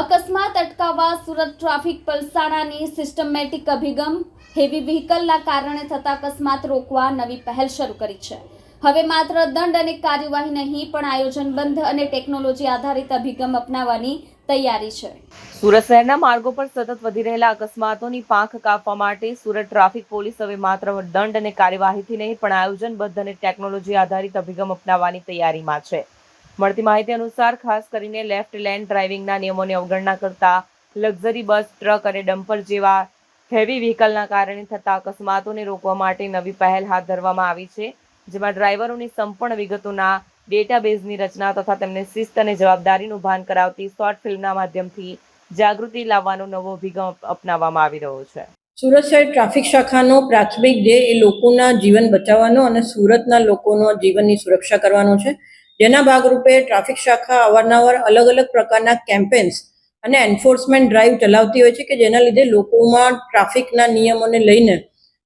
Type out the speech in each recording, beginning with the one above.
અકસ્માત અટકાવવા સુરત ટ્રાફિક પલસાણાની સિસ્ટમેટિક અભિગમ હેવી વ્હીકલના કારણે થતા અકસ્માત રોકવા નવી પહેલ શરૂ કરી છે. હવે માત્ર દંડ અને કાર્યવાહી નહીં, પણ આયોજનબંધ અને ટેકનોલોજી આધારિત અભિગમ અપનાવવાની તૈયારી છે. સુરત શહેરના માર્ગો પર સતત વધી રહેલા અકસ્માતોની પાંખ કાપવા માટે સુરત ટ્રાફિક પોલીસ હવે માત્ર દંડ અને કાર્યવાહીથી નહીં, પણ આયોજનબદ્ધ અને ટેકનોલોજી આધારિત અભિગમ અપનાવવાની તૈયારીમાં છે. મળતી માહિતી અનુસાર, ખાસ કરીને લેફ્ટ લેન ડ્રાઇવિંગના નિયમોની અવગણના કરતા લક્ઝરી બસ, ટ્રક અને ડમ્પર જેવા હેવી વ્હીકલના કારણે થતા અકસ્માતોને રોકવા માટે નવી પહેલ હાથ ધરવામાં આવી છે, જેમાં ડ્રાઈવરોની સંપૂર્ણ વિગતોના ડેટાબેઝની રચના તથા તેમને શિસ્ત અને જવાબદારીનું ભાન કરાવતી શોર્ટ ફિલ્મના માધ્યમથી જાગૃતિ લાવવાનો નવો અભિગમ અપનાવવામાં આવી રહ્યો છે. સુરત શહેર ટ્રાફિક શાખાનો પ્રાથમિક ધ્યેય એ લોકોના જીવન બચાવવાનો અને સુરતના લોકોનો જીવનની સુરક્ષા કરવાનો છે. જેના ભાગરૂપે ટ્રાફિક શાખા અવારનવાર અલગ અલગ પ્રકારના કેમ્પેન્સ અને એન્ફોર્સમેન્ટ ડ્રાઈવ ચલાવતી હોય છે કે જેના લીધે લોકોમાં ટ્રાફિકના નિયમોને લઈને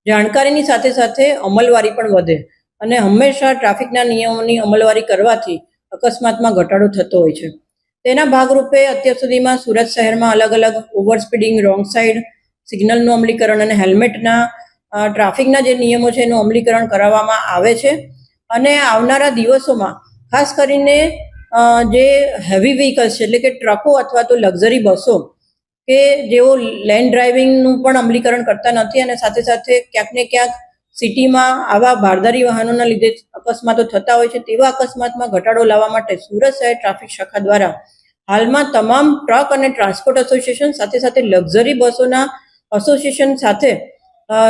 જાણકારીની સાથે સાથે અમલવારી પણ વધે અને હંમેશા ટ્રાફિકના નિયમોની અમલવારી કરવાથી અકસ્માતમાં ઘટાડો થતો હોય છે. તેના ભાગરૂપે અત્યાર સુધીમાં સુરત શહેરમાં અલગ અલગ ઓવર સ્પીડિંગ રોંગ સાઈડ, સિગ્નલનું અમલીકરણ અને હેલ્મેટના ટ્રાફિકના જે નિયમો છે એનું અમલીકરણ કરાવવામાં આવે છે. અને આવનારા દિવસોમાં ખાસ કરીને જે હેવી વ્હીકલ્સ છે, એટલે કે ટ્રકો અથવા તો લક્ઝરી બસો, કે જેઓ લેન્ડ ડ્રાઇવિંગનું પણ અમલીકરણ કરતા નથી અને સાથે સાથે ક્યાંક ને ક્યાંક સિટીમાં આવા ભારદારી વાહનોના લીધે અકસ્માતો થતા હોય છે, તેવા અકસ્માતમાં ઘટાડો લાવવા માટે સુરત શહેર ટ્રાફિક શાખા દ્વારા હાલમાં તમામ ટ્રક અને ટ્રાન્સપોર્ટ એસોસિએશન સાથે સાથે લક્ઝરી બસોના એસોસિએશન સાથે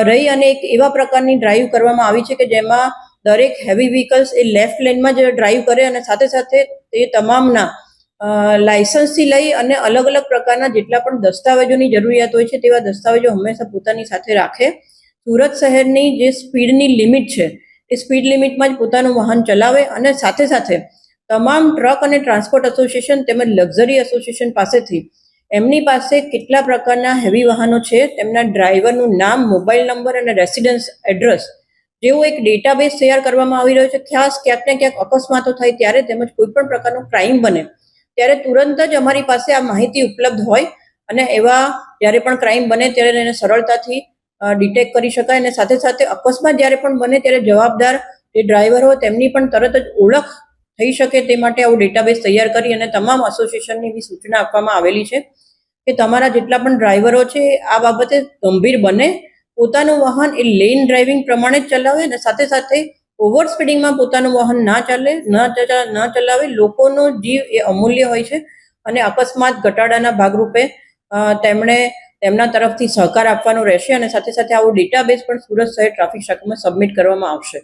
રહી અને એક એવા પ્રકારની ડ્રાઈવ કરવામાં આવી છે કે જેમાં દરેક હેવી વ્હીકલ્સ એ લેફ્ટ લેનમાં જ ડ્રાઈવ કરે અને સાથે સાથે તે તમામના લાયસન્સથી લઈ અને અલગ અલગ પ્રકારના જેટલા પણ દસ્તાવેજોની જરૂરિયાત હોય છે તેવા દસ્તાવેજો હંમેશા પોતાની સાથે રાખે. સુરત શહેરની જે સ્પીડની લિમિટ છે, એ સ્પીડ લિમિટમાં જ પોતાનું વાહન ચલાવે અને સાથે સાથે તમામ ટ્રક અને ટ્રાન્સપોર્ટ એસોસિએશન તેમજ લક્ઝરી એસોસિએશન પાસેથી એમની પાસે કેટલા પ્રકારના હેવી વાહનો છે, તેમના ડ્રાઈવરનું નામ મોબાઈલ નંબર અને રેસિડન્સ એડ્રેસ જેવો એક ડેટાબેઝ તૈયાર કરવામાં આવી રહ્યો છે, ખાસ ક્યાંક ને ક્યાંક અકસ્માતો થાય ત્યારે તેમજ કોઈ પણ પ્રકારનો ક્રાઇમ બને, ત્યારે તુરંત જ અમારી પાસે આ માહિતી ઉપલબ્ધ હોય અને એવા જ્યારે પણ ક્રાઇમ બને ત્યારે એને સરળતાથી ડિટેક્ટ કરી શકાય અને સાથે સાથે અકસ્માત જ્યારે પણ બને ત્યારે જવાબદાર જે ડ્રાઈવર હોય તેમની પણ તરત જ ઓળખ થઈ શકે તે માટે આવું ડેટાબેઝ તૈયાર કરી અને તમામ એસોસિએશનની એવી સૂચના આપવામાં આવેલી છે કે તમારા જેટલા પણ ડ્રાઈવરો છે, આ બાબતે ગંભીર બને પોતાનું વાહન એ લેન ડ્રાઇવિંગ પ્રમાણે જ ચલાવે અને સાથે સાથે ઓવર સ્પીડિંગમાં પોતાનું વાહન ના ચાલે, ન ચલાવે, લોકોનો જીવ એ અમૂલ્ય હોય છે અને અકસ્માત ઘટાડાના ભાગરૂપે તેમણે તેમના તરફથી સહકાર આપવાનો રહેશે અને સાથે સાથે આવો ડેટાબેઝ પણ સુરત શહેર ટ્રાફિક શાખામાં સબમિટ કરવામાં આવશે.